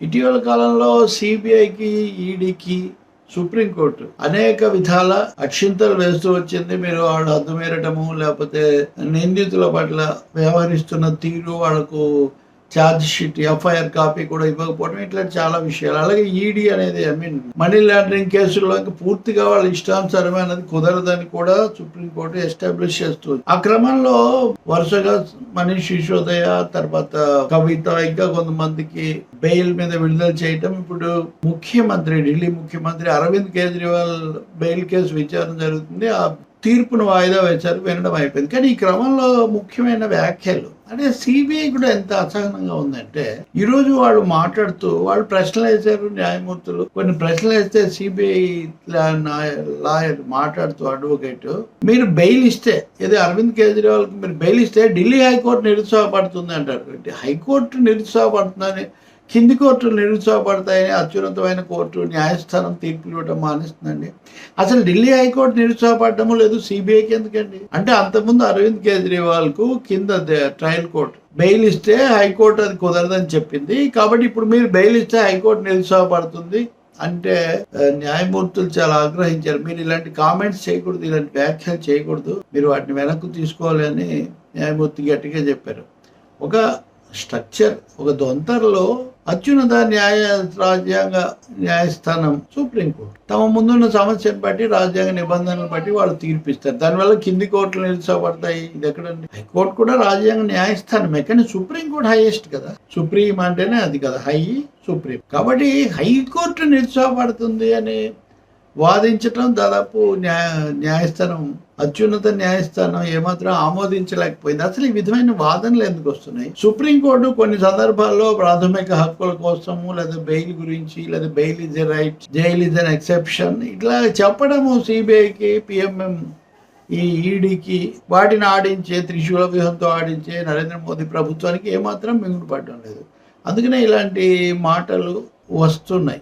ఇటీవల కాలంలో సిబిఐకి ఈడీకి సుప్రీంకోర్టు అనేక విధాల అక్షింతలు వేస్తూ వచ్చింది. మీరు వాళ్ళు అద్దుమీరటము లేకపోతే నిందితుల పట్ల వ్యవహరిస్తున్న తీరు వాళ్ళకు ఛార్జ్ షీట్ ఎఫ్ఐఆర్ కాపీ కూడా ఇవ్వకపోవడం ఇట్లా చాలా విషయాలు. అలాగే ఈడీ అనేది ఐ మీన్ మనీ లాండరింగ్ కేసుల్లో పూర్తిగా వాళ్ళ ఇష్టానుసారమైనది కుదరదని కూడా సుప్రీంకోర్టు ఎస్టాబ్లిష్ చేస్తుంది. ఆ క్రమంలో వరుసగా మనీష్ శిశోదయ తర్వాత కవిత ఇంకా కొంతమందికి బెయిల్ మీద విడుదల చేయటం. ఇప్పుడు ముఖ్యమంత్రి ఢిల్లీ ముఖ్యమంత్రి అరవింద్ కేజ్రీవాల్ బెయిల్ కేసు విచారణ జరుగుతుంది. ఆ తీర్పును వాయిదా వేశారు వినడం అయిపోయింది. కానీ ఈ క్రమంలో ముఖ్యమైన వ్యాఖ్యలు. అంటే సిబిఐ కూడా ఎంత అసహనంగా ఉందంటే ఈరోజు వాళ్ళు మాట్లాడుతూ వాళ్ళు ప్రశ్నలు వేశారు న్యాయమూర్తులు. కొన్ని ప్రశ్నలు వేస్తే సిబిఐ లాయర్ మాట్లాడుతూ అడ్వకేట్ మీరు బెయిల్ ఇస్తే ఏదో అరవింద్ కేజ్రీవాల్కి మీరు బెయిల్ ఇస్తే ఢిల్లీ హైకోర్టు నిరుత్సాహపడుతుంది అంటారు. హైకోర్టు నిరుత్సాహపడుతుందని కింది కోర్టులు నిరుత్సాహపడతాయని అత్యున్నతమైన కోర్టు న్యాయస్థానం తీర్పులు ఇవ్వడం మానేస్తుందండి. అసలు ఢిల్లీ హైకోర్టు నిరుత్సాహపడము లేదు సిబిఐకి ఎందుకండి? అంటే అంతకుముందు అరవింద్ కేజ్రీవాల్కు కింద ద- ట్రయల్ కోర్టు బెయిల్ ఇస్తే హైకోర్టు అది కుదరదని చెప్పింది. కాబట్టి ఇప్పుడు మీరు బెయిల్ ఇస్తే హైకోర్టు నిరుత్సాహపడుతుంది అంటే న్యాయమూర్తులు చాలా ఆగ్రహించారు. మీరు ఇలాంటి కామెంట్స్ చేయకూడదు ఇలాంటి వ్యాఖ్యలు చేయకూడదు. మీరు వాటిని వెనక్కు తీసుకోవాలి అని న్యాయమూర్తి గట్టిగా చెప్పారు. ఒక స్ట్రక్చర్ ఒక దొంతరలో అత్యున్నత న్యాయ రాజ్యాంగ న్యాయస్థానం సుప్రీంకోర్టు తమ ముందున్న సమస్యను బట్టి రాజ్యాంగ నిబంధనలు బట్టి వాళ్ళు తీర్పిస్తారు. దానివల్ల కింది కోర్టులు నిలుచబడతాయి. ఇది ఎక్కడండి? హైకోర్టు కూడా రాజ్యాంగ న్యాయస్థానమే. కానీ సుప్రీంకోర్టు హైయెస్ట్ కదా. సుప్రీం అంటేనే అది కదా. High supreme. కాబట్టి హైకోర్టు నిరుత్సాహపడుతుంది అని వాదించటం దాదాపు న్యాయ న్యాయస్థానం అత్యున్నత న్యాయస్థానం ఏమాత్రం ఆమోదించలేకపోయింది. అసలు ఈ విధమైన వాదనలు ఎందుకు వస్తున్నాయి? సుప్రీంకోర్టు కొన్ని సందర్భాల్లో ప్రాథమిక హక్కుల కోసము లేదా బెయిల్ గురించి లేదా bail is a right jail is an exception ఇట్లా చెప్పడము సిబిఐకి పిఎంఎం ఈ ఈడీకి వాటిని ఆడించే త్రిశూల వ్యూహంతో ఆడించే నరేంద్ర మోదీ ప్రభుత్వానికి ఏమాత్రం మింగుడు పడడం లేదు. అందుకనే ఇలాంటి మాటలు వస్తున్నాయి.